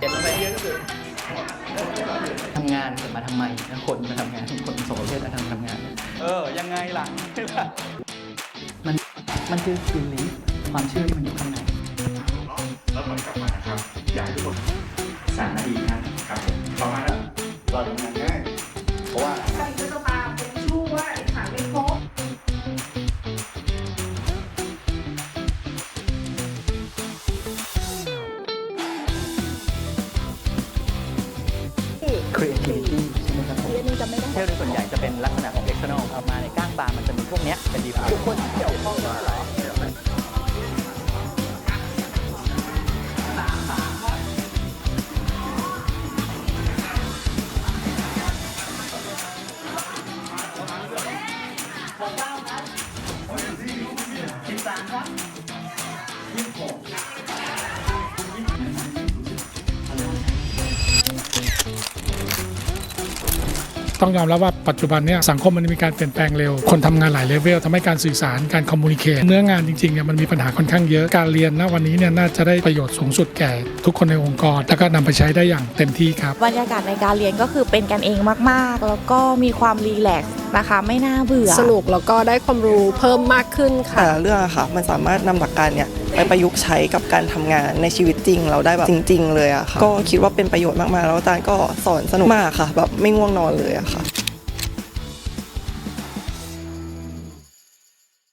เจ็ดลงไปเยอะที่สุดทำงานจะมาทำไมแล้วคนมาทำงานคนสองประเภทมาทำทำงาน เออ ยังไงล่ะ มันมันคือฟิลลิ่งความเชื่อที่มันอยู่ข้างในแล้วผลกลับมานะครับ อยากให้ทุกคนสารนาทีนะครับผมประมาณนั้นเราทำงานง่ายเพราะว่าใครก็จะมา creativity ใช่ไหมครับผมเรียนนึงจำไม่ได้เทลโดยส่วนใหญ่จะเป็นลักษณะของ external เอามาในก้างปลามันจะมีพวกเนี้ยเป็น default ทุกคนเกี่ยวข้องกันหลาย ต้องยอมรับว่าปัจจุบันเนี่ยสังคมมันมีการเปลี่ยนแปลงเร็ว คนทำงานหลายเลเวลทำให้การสื่อสารการคอมมูนิเคชเนื้องานจริงๆเนี่ยมันมีปัญหาค่อนข้างเยอะการเรียนณวันนี้เนี่ยน่าจะได้ประโยชน์สูงสุดแก่ทุกคนในองค์กร แล้วก็นำไปใช้ได้อย่างเต็มที่ครับบรรยากาศในการเรียนก็คือเป็นกันเองมากๆ แล้วก็มีความรีแลกซ์ นะคะ ไม่น่าเบื่อ สนุกแล้วก็ได้ความรู้เพิ่มมากขึ้นค่ะ แต่ละเรื่องอะค่ะ มันสามารถนำหลักการเนี่ยไปประยุกต์ใช้กับการทำงานในชีวิตจริงเราได้แบบจริง ๆ เลยอะค่ะ ก็คิดว่าเป็นประโยชน์มากๆ แล้วอาจารย์ก็สอนสนุกมากค่ะ แบบไม่ง่วงนอนเลยอะค่ะ